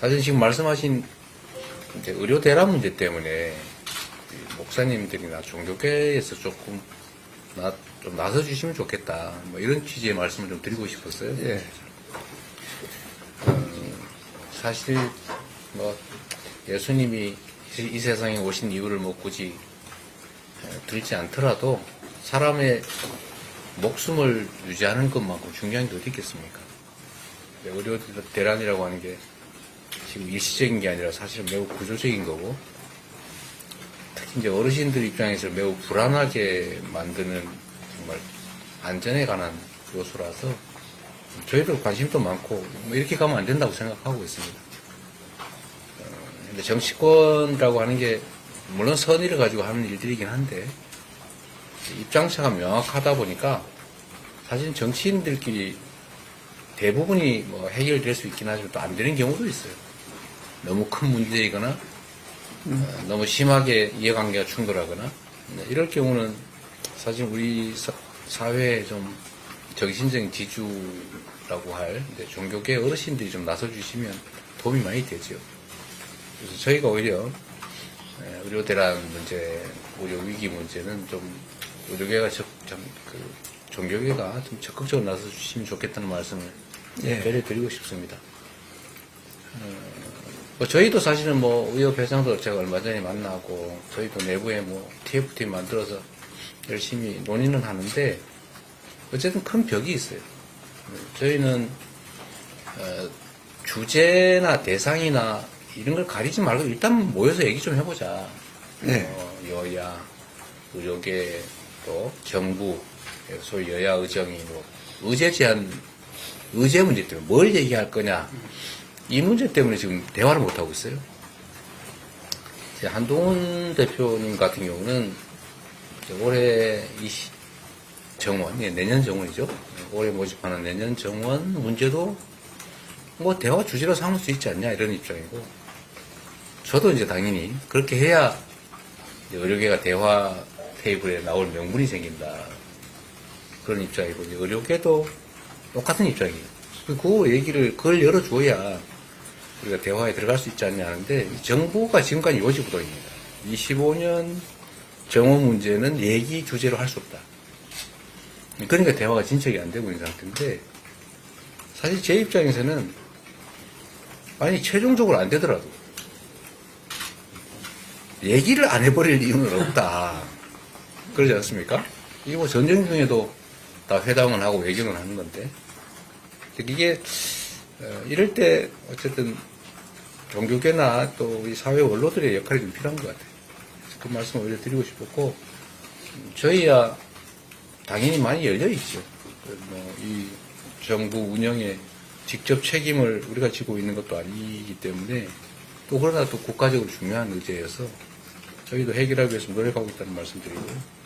사실 지금 말씀하신 의료 대란 문제 때문에 이 목사님들이나 종교계에서 조금 나, 좀 나서 주시면 좋겠다. 뭐 이런 취지의 말씀을 좀 드리고 싶었어요. 예. 사실 뭐 예수님이 이- 이 세상에 오신 이유를 뭐 굳이 에, 들지 않더라도 사람의 목숨을 유지하는 것만큼 중요한 게 어디 있겠습니까? 의료 대란이라고 하는 게 지금 일시적인 게 아니라 사실은 매우 구조적인 거고 특히 이제 어르신들 입장에서 매우 불안하게 만드는 정말 안전에 관한 요소라서 저희도 관심도 많고 뭐 이렇게 가면 안 된다고 생각하고 있습니다. 어, 근데 정치권이라고 하는 게 물론 선의를 가지고 하는 일들이긴 한데 입장차가 명확하다 보니까 사실 정치인들끼리 대부분이 뭐 해결될 수 있긴 하지만 또 안 되는 경우도 있어요. 너무 큰 문제이거나 어, 너무 심하게 이해관계가 충돌하거나 네, 이럴 경우는 사실 우리 사, 사회에 좀 정신적인 지주라고 할 이제 종교계 어르신들이 좀 나서주시면 도움이 많이 되죠. 그래서 저희가 오히려 에, 의료 대란 문제, 의료 위기 문제는 좀 의료계가 적, 좀, 그 종교계가 좀 적극적으로 나서 주시면 좋겠다는 말씀을 예. 배려드리고 싶습니다. 뭐 저희도 사실은 뭐 의협 회장도 제가 얼마 전에 만나고 저희도 내부에 뭐 TF팀 만들어서 열심히 논의는 하는데 어쨌든 큰 벽이 있어요. 저희는 어, 주제나 대상이나 이런 걸 가리지 말고 일단 모여서 얘기 좀 해보자. 네. 어, 여야, 의료계 또 정부, 소위 여야 의정이 뭐 의제 제한, 의제 문제 때문에 뭘 얘기할 거냐 이 문제 때문에 지금 대화를 못 하고 있어요. 한동훈 대표님 같은 경우는 올해 정원, 예, 내년 정원이죠. 올해 모집하는 내년 정원 문제도 뭐 대화 주제로 삼을 수 있지 않냐 이런 입장이고 저도 이제 당연히 그렇게 해야 의료계가 대화 테이블에 나올 명분이 생긴다 그런 입장이고 이제 의료계도 똑같은 입장이에요. 그 얘기를 그걸 열어줘야 우리가 대화에 들어갈 수 있지 않냐 하는데 이 정부가 지금까지 요지부동입니다. 25년 정원 문제는 얘기 주제로 할 수 없다. 그러니까 대화가 진척이 안 되고 있는 상태인데 사실 제 입장에서는 아니 최종적으로 안 되더라도 얘기를 안 해버릴 이유는 없다. 그러지 않습니까? 이게 뭐 전쟁 중에도 다 회담을 하고 외교를 하는 건데 이게 어, 이럴 때 어쨌든 종교계나 또 우리 사회 원로들의 역할이 좀 필요한 것 같아요. 그 말씀을 오히려 드리고 싶었고 음, 저희야 당연히 많이 열려 있죠. 그뭐이 정부 운영에 직접 책임을 우리가 지고 있는 것도 아니기 때문에 또 그러나 또 국가적으로 중요한 의제여서 저희도 해결하기 위해서 노력하고 있다는 말씀 드리고요.